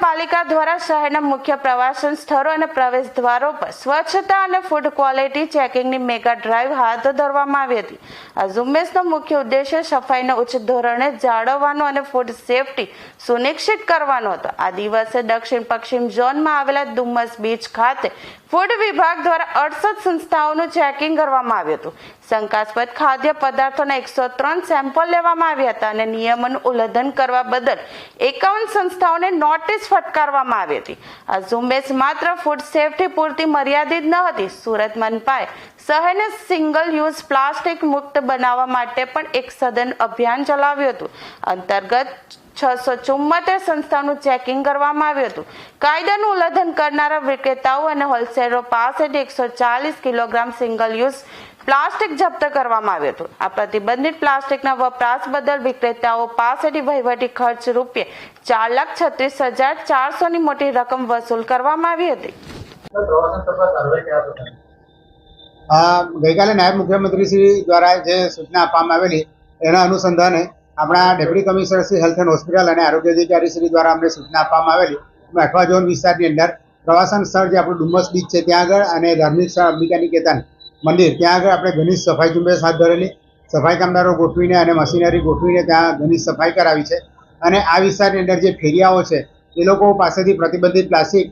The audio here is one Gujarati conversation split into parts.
દ્વારા શહેરના મુખ્ય પ્રવાસન સ્થળો અને પ્રવેશ દ્વારો પર સ્વચ્છતા અને ફૂડ ક્વોલિટી ચેકિંગની મેગા ડ્રાઈવ હાથ ધરવામાં આવી હતી. આ ઝુંબેશનો મુખ્ય ઉદ્દેશ્ય સફાઈનો ઉચ્ચ ધોરણે જાળવવાનો અને ફૂડ સેફટી સુનિશ્ચિત કરવાનો હતો. આ દિવસે દક્ષિણ પશ્ચિમ ઝોનમાં આવેલા ડુમસ બીચ ખાતે ફૂડ વિભાગ દ્વારા અડસઠ સંસ્થાઓનું ચેકિંગ કરવામાં આવ્યું હતું. શંકાસ્પદ ખાદ્ય પદાર્થોના એકસો ત્રણ સેમ્પલ લેવામાં આવ્યા હતા અને નિયમોનું ઉલ્લંઘન કરવા બદલ એકાવન સંસ્થાઓને નોટિસ ફટકારવામાં આવી હતી. આ ઝુંબેશ માત્ર ફૂડ સેફટી પૂરતી મર્યાદિત ન હતી. સુરત મનપાએ શહેરને સિંગલ યુઝ પ્લાસ્ટિક મુક્ત બનાવવા માટે પણ એક સઘન અભિયાન ચલાવ્યું હતું. અંતર્ગત છસો ચુમ્મોતેર સંસ્થાનું ચેકિંગ કરવામાં આવ્યું હતું. કાયદાનું ઉલ્લંઘન કરનારા વિક્રેતાઓ અને હોલસેલરો પાસેથી એકસો ચાલીસ કિલોગ્રામ સિંગલ યુઝ પ્લાસ્ટિક જપ્ત કરવામાં આવ્યું હતું. આ પ્રતિબંધિત પ્લાસ્ટિકના વપરાશ બદલ વિક્રેતાઓ પાસેથી વહીવટી ખર્ચ રૂપિયા ચાર લાખ છત્રીસ હજાર ચારસોની મોટી રકમ વસૂલ કરવામાં આવી હતી. ગઈકાલે નાયબ મુખ્યમંત્રી શ્રી દ્વારા જે સૂચના આપવામાં આવેલી, એના અનુસંધાને આપણા deputy commissioner Shri health and hospital અને આરોગ્ય અધિકારી શ્રી દ્વારા અમને સૂચના આપવામાં આવેલી, એમાં અઠવા ઝોન વિસ્તારની અંદર પ્રવાસન સ્થળ જે આપણું ડુમ્મસ બીચ છે, ત્યાં આગળ અને ધાર્મિક સ્થળ અંબિકા નિકેતન મંદિર, ત્યાં આગળ આપણે ઘણી સફાઈ ઝુંબેશ હાથ ધરેલી. સફાઈ કામદારો ગોઠવીને અને મશીનરી ગોઠવીને ત્યાં ઘણી સફાઈ કરાવી છે. અને આ વિસ્તારની અંદર જે ફેરિયાઓ છે, એ લોકો પાસેથી પ્રતિબંધિત પ્લાસ્ટિક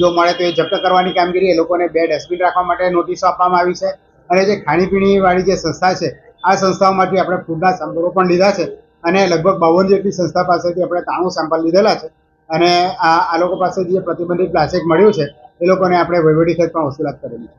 જો મળે તો એ જપ્ત કરવાની કામગીરી એ લોકોને બે ડસ્ટબિન રાખવા માટે નોટિસો આપવામાં આવી છે. અને જે ખાણીપીણીવાળી જે સંસ્થા છે આ સંસ્થાઓમાંથી આપણે ફૂડના સેમ્પલો પણ લીધા છે અને લગભગ બાવન જેટલી સંસ્થા પાસેથી આપણે ત્રાણું સેમ્પલ લીધેલા છે. અને આ આ લોકો પાસે જે પ્રતિબંધિત પ્લાસ્ટિક મળ્યું છે, એ લોકોને આપણે વહીવટી ખર્ચ પણ વસૂલાત કરેલી છે.